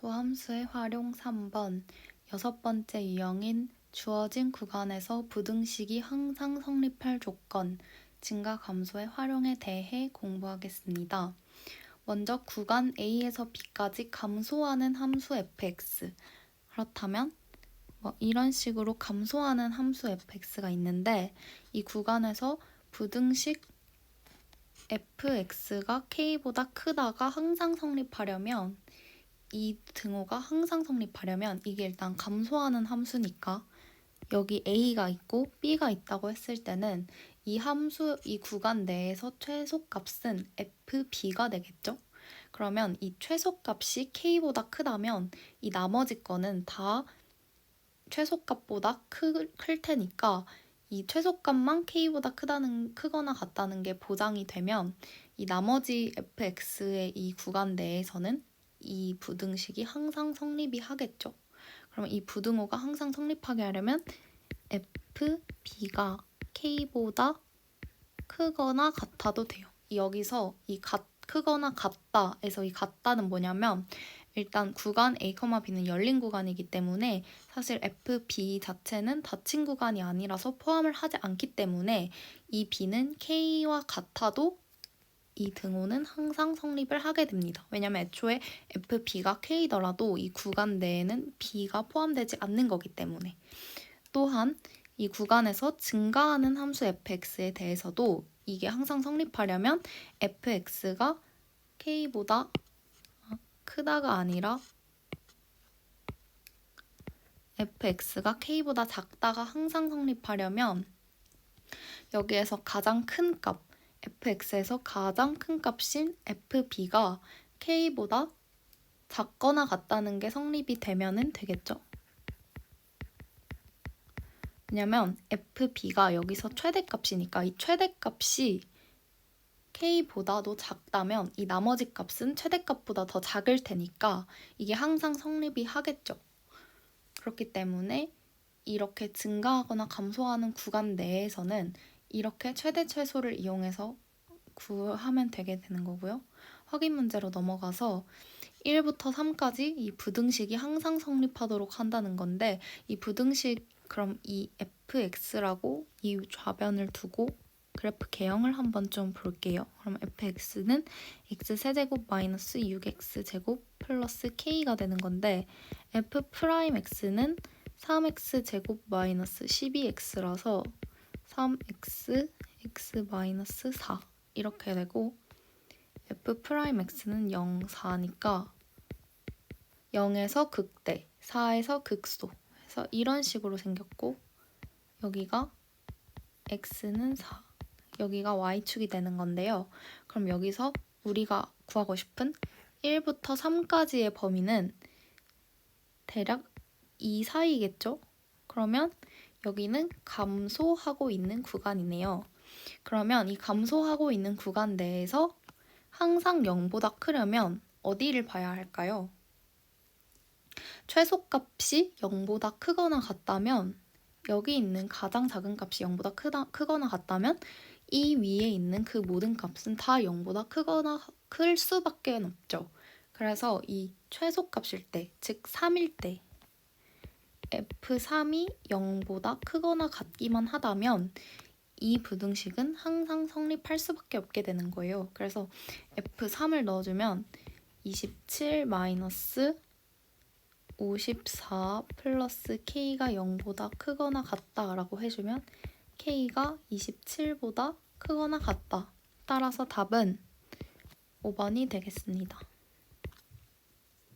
또 함수의 활용 3번 여섯 번째 유형인 주어진 구간에서 부등식이 항상 성립할 조건 증가 감소의 활용에 대해 공부하겠습니다. 먼저 구간 A에서 B까지 감소하는 함수 fx 그렇다면 뭐 이런 식으로 감소하는 함수 fx가 있는데 이 구간에서 부등식 fx가 k보다 크다가 항상 성립하려면 이 등호가 항상 성립하려면 이게 일단 감소하는 함수니까 여기 a가 있고 b가 있다고 했을 때는 이 함수 이 구간 내에서 최소값은 fb가 되겠죠? 그러면 이 최소값이 k보다 크다면 이 나머지 거는 다 최소값보다 크, 클 테니까 이 최소값만 k보다 크다는 크거나 같다는 게 보장이 되면 이 나머지 fx의 이 구간 내에서는 이 부등식이 항상 성립이 하겠죠. 그러면 이 부등호가 항상 성립하게 하려면 fb가 k보다 크거나 같아도 돼요. 여기서 이 같, 크거나 같다에서 이 같다는 뭐냐면 일단 구간 A, B는 열린 구간이기 때문에 사실 FB 자체는 닫힌 구간이 아니라서 포함을 하지 않기 때문에 이 B는 K와 같아도 이 등호는 항상 성립을 하게 됩니다. 왜냐면 애초에 FB가 K더라도 이 구간 내에는 B가 포함되지 않는 거기 때문에 또한 이 구간에서 증가하는 함수 fx에 대해서도 이게 항상 성립하려면 fx가 k보다 크다가 아니라 fx가 k보다 작다가 항상 성립하려면 여기에서 가장 큰 값, fx에서 가장 큰 값인 fb가 k보다 작거나 같다는 게 성립이 되면은 되겠죠. 왜냐면 fb가 여기서 최대값이니까 이 최대값이 k보다도 작다면 이 나머지 값은 최대값보다 더 작을 테니까 이게 항상 성립이 하겠죠. 그렇기 때문에 이렇게 증가하거나 감소하는 구간 내에서는 이렇게 최대 최소를 이용해서 구하면 되게 되는 거고요. 확인 문제로 넘어가서 1부터 3까지 이 부등식이 항상 성립하도록 한다는 건데 이 부등식 그럼 이 fx라고 이 좌변을 두고 그래프 개형을 한번 좀 볼게요. 그럼 fx는 x 세제곱 마이너스 6x 제곱 플러스 k가 되는 건데 f 프라임 x는 3x 제곱 마이너스 12x라서 3x x 마이너스 4 이렇게 되고 f 프라임 x는 0, 4니까 0에서 극대, 4에서 극소 그래서 이런 식으로 생겼고 여기가 x는 4 여기가 y축이 되는 건데요. 그럼 여기서 우리가 구하고 싶은 1부터 3까지의 범위는 대략 이 사이겠죠? 그러면 여기는 감소하고 있는 구간이네요. 그러면 이 감소하고 있는 구간 내에서 항상 0보다 크려면 어디를 봐야 할까요? 최소값이 0보다 크거나 같다면 여기 있는 가장 작은 값이 0보다 크다, 크거나 같다면 이 위에 있는 그 모든 값은 다 0보다 크거나 클 수밖에 없죠. 그래서 이 최소값일 때, 즉 3일 때 F3이 0보다 크거나 같기만 하다면 이 부등식은 항상 성립할 수밖에 없게 되는 거예요. 그래서 F3을 넣어주면 27 마이너스 54 플러스 k가 0보다 크거나 같다 라고 해주면 k가 27보다 크거나 같다. 따라서 답은 5번이 되겠습니다.